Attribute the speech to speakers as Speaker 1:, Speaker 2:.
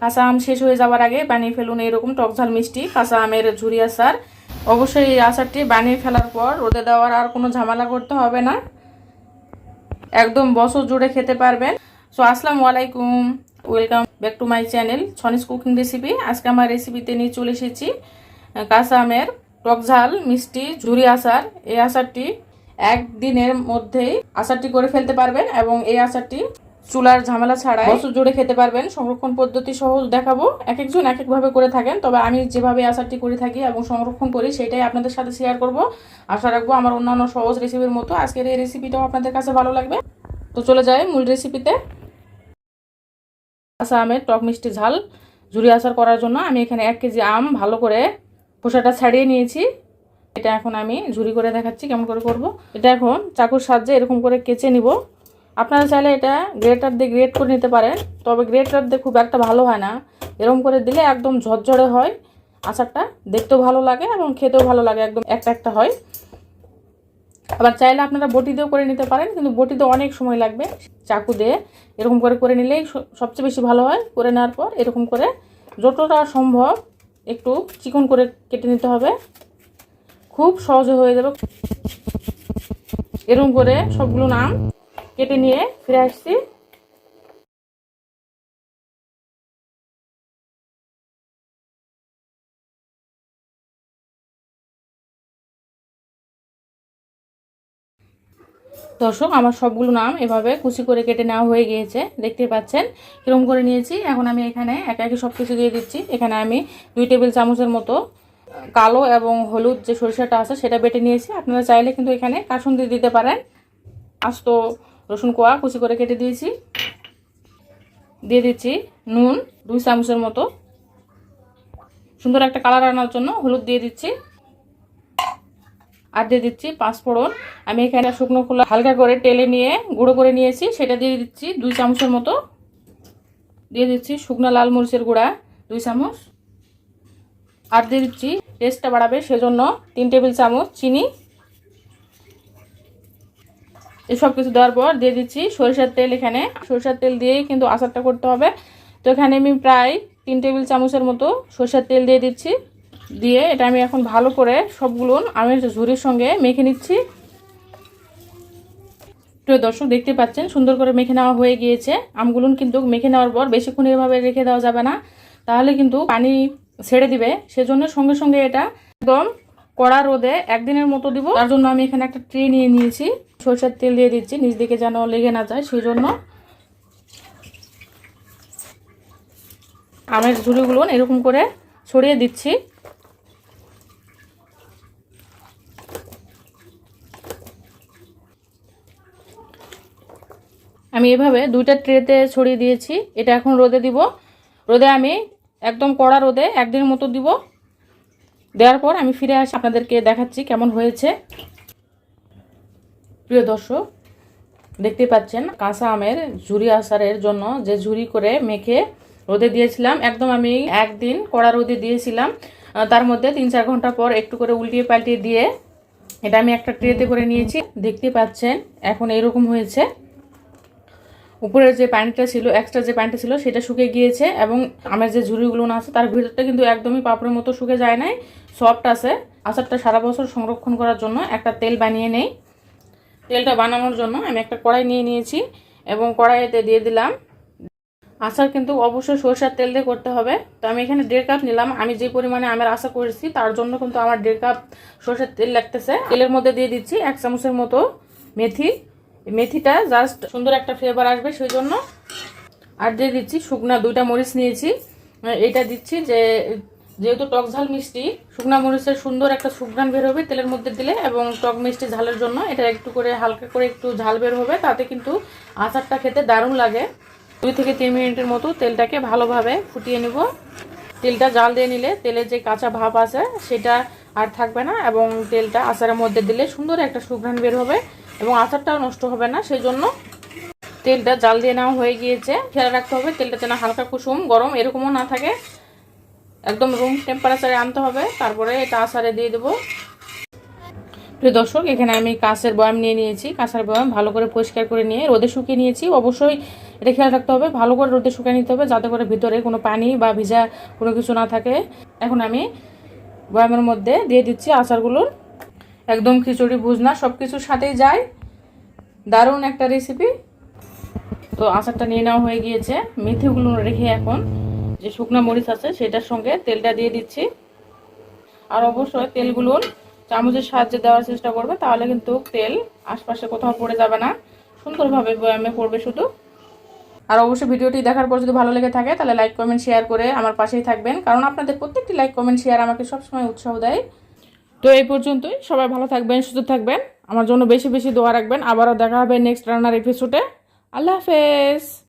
Speaker 1: কাঁচা আম শেষ হয়ে যাওয়ার আগে বানিয়ে ফেলুন এরকম টকঝাল মিষ্টি কাঁচা আমের ঝুরি আচার অবশ্যই এই আচারটি বানিয়ে ফেলার পর রোদে দেওয়ার আর কোনো ঝামেলা করতে হবে না। একদম বছর জুড়ে খেতে পারবেন। সো আসসালামু আলাইকুম। Welcome back to my channel Soni's cooking recipe আজকে আমার রেসিপিতে নিয়ে চলে এসেছি কাঁচা আমের টকঝাল মিষ্টি ঝুরি আচার। এই আচারটি একদিনের মধ্যেই আচারটি করে ফেলতে পারবেন এবং এই আচারটি চুলার ঝামেলা ছাড়াই বছর জুড়ে খেতে পারবেন, সংরক্ষণ পদ্ধতি সহজ দেখাবো। এক একজন এক একভাবে করে থাকেন, তবে আমি যেভাবে আচারটি করে থাকি এবং সংরক্ষণ করি, সেটাই আপনাদের সাথে শেয়ার করব। আশা রাখব আমার অন্যান্য সহজ রেসিপির মতো আজকের এই রেসিপিটাও আপনাদের কাছে ভালো লাগবে। তো চলে যাই মূল রেসিপিতে আসা আমের টক মিষ্টি ঝাল, ঝুরি আচার করার জন্য আমি এখানে এক কেজি আম ভালো করে খোসাটা ছাড়িয়ে নিয়েছি। এটা এখন আমি ঝুরি করে দেখাচ্ছি, কেমন করে করব। এটা এখন চাকুর সাহায্যে এরকম করে কেচে নিব। আপনারা চাইলে এটা গ্রেটার দিয়ে গ্রেট করে নিতে পারেন, তবে গ্রেটার দিয়ে খুব একটা ভালো হয় না। এরকম করে দিলে একদম ঝরঝরে হয়, আচারটা দেখতেও ভালো লাগে এবং খেতেও ভালো লাগে, একদম একটা একটা হয়। আবার চাইলে আপনারা বটি দিয়েও করে নিতে পারেন, কিন্তু বটিতে অনেক সময় লাগবে চাকু দিয়ে। এরকম করে করে নিলেই সবচেয়ে বেশি ভালো হয়, করে নেওয়ার পর এরকম করে যতটা সম্ভব একটু চিকন করে কেটে নিতে হবে। খুব সহজে হয়ে যাবে। এরকম করে সবগুলো নাম কেটে নিয়ে ফিরে আসছি। দর্শক, আমার সবগুলো নাম এভাবে কুচি করে কেটে নেওয়া হয়ে গিয়েছে। দেখতে পাচ্ছেন, কিরম করে নিয়েছি। এখন আমি এখানে একে একে সব কিছু দিয়ে দিচ্ছি। এখানে আমি দুই টেবিল চামচের মতো কালো এবং হলুদ যে সরিষাটা আছে, সেটা বেটে নিয়েছি। আপনারা চাইলে কিন্তু এখানে কাসুন দিয়ে দিতে পারেন। আস্ত রসুন কোয়া কুচি করে কেটে দিয়েছি। দিয়ে দিচ্ছি নুন, দুই চামচের মতো। সুন্দর একটা কালার আনার জন্য হলুদ দিয়ে দিচ্ছি। আর দিয়ে দিচ্ছি পাঁচফোড়ন। আমি এখানে শুকনো খোলা হালকা করে তেলে নিয়ে গুঁড়ো করে নিয়েছি, সেটা দিয়ে দিচ্ছি দুই চামচের মতো। দিয়ে দিচ্ছি শুকনো লাল মরিচের গুঁড়া, দুই চামচ। আর দিয়ে দিচ্ছি টেস্টটা বাড়াবে সেজন্য তিন টেবিল চামচ চিনি। এসব কিছু দেওয়ার পর দিয়ে দিচ্ছি সরিষার তেল এখানে। সরিষার তেল দিয়েই কিন্তু আচারটা করতে হবে। তো এখানে আমি প্রায় তিন টেবিল চামচের মতো সরিষার তেল দিয়ে দিচ্ছি। দিয়ে এটা আমি এখন ভালো করে সবগুলো আমি ঝুরির সঙ্গে মেখে নিচ্ছি। প্রিয় দর্শক, দেখতে পাচ্ছেন, সুন্দর করে মেখে নেওয়া হয়ে গিয়েছে। আমগুলো কিন্তু মেখে নেওয়ার পর বেশিক্ষণ এভাবে রেখে দেওয়া যাবে না। তাহলে কিন্তু পানি ছেড়ে দিবে। সেজন্য সঙ্গে সঙ্গে এটা একদম কড়া রোদে একদিনের মতো দিব। তার জন্য আমি এখানে একটা ট্রে নিয়ে নিয়েছি। সরষের তেল দিয়ে দিচ্ছি নিজ দিকে যেন লেগে না যায় সেই জন্য আমের ঝুড়িগুলো এরকম করে ছড়িয়ে দিচ্ছি। আমি এভাবে দুইটা ট্রেতে ছড়িয়ে দিয়েছি। এটা এখন রোদে দিব। রোদে আমি একদম কড়া রোদে একদিনের মতো দিব। দেওয়ার পর আমি ফিরে আসি, আপনাদেরকে দেখাচ্ছি কেমন হয়েছে। প্রিয় দর্শক, দেখতে পাচ্ছেন কাঁচা আমের ঝুরি আসারের জন্য যে ঝুরি করে মেখে রোদে দিয়েছিলাম। একদম আমি একদিন কড়া রোদে দিয়েছিলাম। তার মধ্যে তিন চার ঘণ্টা পর একটু করে উল্টিয়ে পাল্টিয়ে দিয়ে এটা আমি একটা ট্রেতে করে নিয়েছি। দেখতে পাচ্ছেন এখন এরকম হয়েছে। উপরের যে প্যান্টটা ছিল এক্সট্রা যে প্যান্টটা ছিল, সেটা শুকে গিয়েছে এবং আমের যে ঝুড়িগুলো আছে, তার ভিতরটা কিন্তু একদমই পাপড়ের মতো শুকে যায় নাই। সফট আছে। আচারটা সারা বছর সংরক্ষণ করার জন্য একটা তেল বানিয়ে নেই। তেলটা বানানোর জন্য আমি একটা কড়াই নিয়ে নিয়েছি এবং কড়াইতে দিয়ে দিলাম। আচার কিন্তু অবশ্যই সরষের তেল দিয়ে করতে হবে। তো আমি এখানে দেড় কাপ নিলাম। আমি যে পরিমাণে আমের আশা করেছি, তার জন্য কিন্তু আমার দেড় কাপ সরষের তেল লাগতেছে। তেলের মধ্যে দিয়ে দিচ্ছি এক চামচের মতো মেথি। মেথিটা জাস্ট সুন্দর একটা ফ্লেভার আসবে সেই জন্য আর দিয়ে দিচ্ছি শুকনা দুইটা মরিচ নিয়েছি। এটা দিচ্ছি যে, যেহেতু টক ঝাল মিষ্টি, শুকনা মরিচের সুন্দর একটা সুঘ্রাণ বের হবে তেলের মধ্যে দিলে এবং টক মিষ্টি ঝালের জন্য। এটা একটু করে, হালকা করে একটু ঝাল বের হবে, তাতে কিন্তু আচারটা খেতে দারুণ লাগে। দুই থেকে তিন মিনিটের মতো তেলটাকে ভালোভাবে ফুটিয়ে নিব। তেলটা জাল দিয়ে নিলে তেলের যে কাঁচা ভাব আছে, সেটা আর থাকবে না এবং তেলটা আচারের মধ্যে দিলে সুন্দর একটা সুঘ্রাণ বের হবে। এবং আচারটাও নষ্ট হবে না সেই জন্য তেলটা জাল দিয়ে নেওয়া হয়ে গিয়েছে। খেয়াল রাখতে হবে, তেলটা যেন হালকা কুসুম, গরম এরকমও না থাকে। একদম রুম টেম্পারেচারে আনতে হবে, তারপরে এটা আচারে দিয়ে দেবো। প্রিয় দর্শক, এখানে আমি কাঁচের বয়াম নিয়ে নিয়েছি। কাঁচের বয়াম ভালো করে পরিষ্কার করে নিয়ে রোদে শুকিয়ে নিয়েছি। অবশ্যই এটা খেয়াল রাখতে হবে, ভালো করে রোদে শুকিয়ে নিতে হবে যাতে করে ভিতরে কোনো পানি বা ভিজা কোনো কিছু না থাকে। এখন আমি বয়ামের মধ্যে দিয়ে দিচ্ছি আচারগুলোর একদম খিচুড়ি, ভুজনা সব কিছুর সাথেই যায়। দারুণ একটা রেসিপি তো আচারটা নিয়ে নেওয়া হয়ে গিয়েছে। মেথিগুলো রেখে এখন যে শুকনো মরিচ আছে, সেটার সঙ্গে তেলটা দিয়ে দিচ্ছি। আর অবশ্যই তেলগুলো চামচের সাহায্যে দেওয়ার চেষ্টা করবে, তাহলে কিন্তু তেল আশপাশে কোথাও পড়ে যাবে না। সুন্দরভাবে বয়ামে পড়বে শুধু। আর অবশ্যই ভিডিওটি দেখার পর যদি ভালো লেগে থাকে, তাহলে লাইক কমেন্ট শেয়ার করে আমার পাশেই থাকবেন। কারণ আপনাদের প্রত্যেকটি লাইক কমেন্ট শেয়ার আমাকে সবসময় উৎসাহ দেয়। তো এই পর্যন্তই। সবাই ভালো থাকবেন, সুস্থ থাকবেন। আমার জন্য বেশি বেশি দোয়া রাখবেন। আবারও দেখা হবে নেক্সট রান্নার এপিসোডে আল্লাহ হাফেজ।